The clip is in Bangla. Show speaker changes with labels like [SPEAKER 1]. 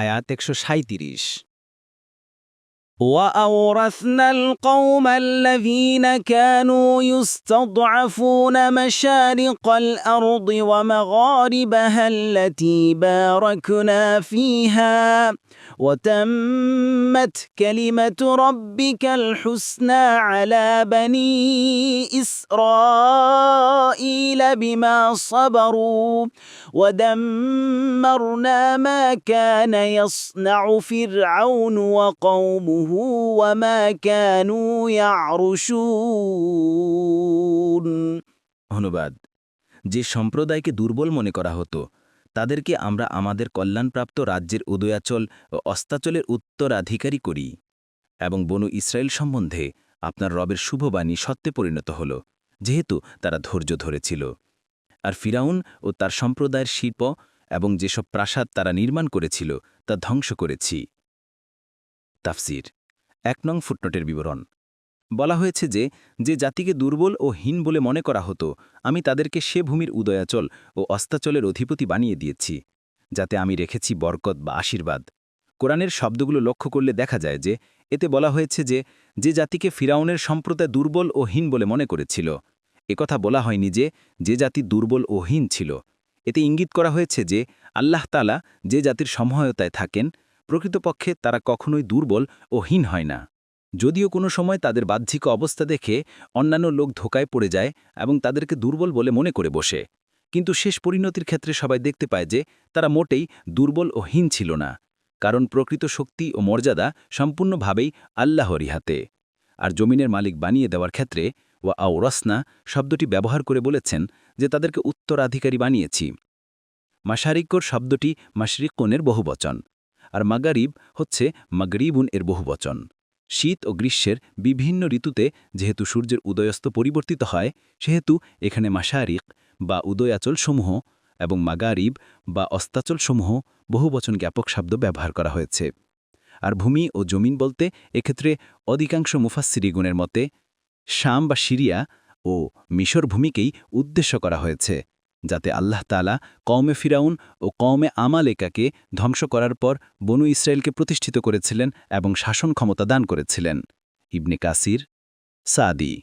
[SPEAKER 1] আয়াত একশো সাঁত্রিশ
[SPEAKER 2] وأورثنا القوم الذين كانوا يستضعفون مشارق الأرض ومغاربها التي باركنا فيها وتمت كلمة ربك الحسنى على بني إسرائيل بما صبروا ودمرنا ما كان يصنع فرعون وقومه وما كانوا يعرشون
[SPEAKER 1] অনুবাদ যে সম্প্রদায়কে দুর্বল মনে করা হতো তাদেরকে আমরা আমাদের কল্যাণপ্রাপ্ত রাজ্যের উদয়াচল ও অস্তাচলের উত্তরাধিকারী করি এবং বনু ইসরায়েল সম্বন্ধে আপনার রবের শুভবাণী সত্যে পরিণত হল যেহেতু তারা ধৈর্য ধরেছিল। আর ফিরাউন ও তার সম্প্রদায়ের শিল্প এবং যেসব প্রাসাদ তারা নির্মাণ করেছিল, তা ধ্বংস করেছি। তাফসির, এক নং ফুটনোটের বিবরণ। বলা হয়েছে যে যে জাতিকে দুর্বল ও হীন বলে মনে করা হতো, আমি তাদেরকে সে ভূমির উদয়াচল ও অস্তাচলের অধিপতি বানিয়ে দিয়েছি, যাতে আমি রেখেছি বরকত বা আশীর্বাদ। কোরআনের শব্দগুলো লক্ষ্য করলে দেখা যায় যে, এতে বলা হয়েছে যে যে জাতিকে ফিরাউনের সম্প্রদায় দুর্বল ও হীন বলে মনে করেছিল একথা বলা হয়নি যে যে জাতি দুর্বল ও হীন ছিল। এতে ইঙ্গিত করা হয়েছে যে আল্লাহ তালা যে জাতির সমহয়তায় থাকেন, প্রকৃতপক্ষে তারা কখনোই দুর্বল ও হীন হয় না। যদিও কোনো সময় তাদের বাহ্যিক অবস্থা দেখে অন্যান্য লোক ধোকায় পড়ে যায় এবং তাদেরকে দুর্বল বলে মনে করে বসে। কিন্তু শেষ পরিণতির ক্ষেত্রে সবাই দেখতে পায় যে তারা মোটেই দুর্বল ও হীন ছিল না, কারণ প্রকৃত শক্তি ও মর্যাদা সম্পূর্ণভাবেই আল্লাহরই হাতে। আর জমিনের মালিক বানিয়ে দেওয়ার ক্ষেত্রে ওয়া আওরসনা শব্দটি ব্যবহার করে বলেছেন যে তাদেরকে উত্তরাধিকারী বানিয়েছি। মাশারিকর শব্দটি মাশরিকনের বহুবচন, আর মাগারিব হচ্ছে মাগরিবুন এর বহুবচন। শীত ও গ্রীষ্মের বিভিন্ন ঋতুতে যেহেতু সূর্যের উদয়স্ত পরিবর্তিত হয়, সেহেতু এখানে মাসারিক বা উদয়াচলসমূহ এবং মাগারিব বা অস্তাচলসমূহ বহুবচন জ্ঞাপক শব্দ ব্যবহার করা হয়েছে। আর ভূমি ও জমিন বলতে এক্ষেত্রে অধিকাংশ মুফাসিরিগুণের মতে শাম বা সিরিয়া ও মিশর ভূমিকেই উদ্দেশ্য করা হয়েছে, যাতে আল্লাহ তালা কওমে ফিরাউন ও কওমে আমালেকাকে ধ্বংস করার পর বনু ইসরায়েলকে প্রতিষ্ঠিত করেছিলেন এবং শাসন ক্ষমতা দান করেছিলেন। ইবনে কাসির, সাদি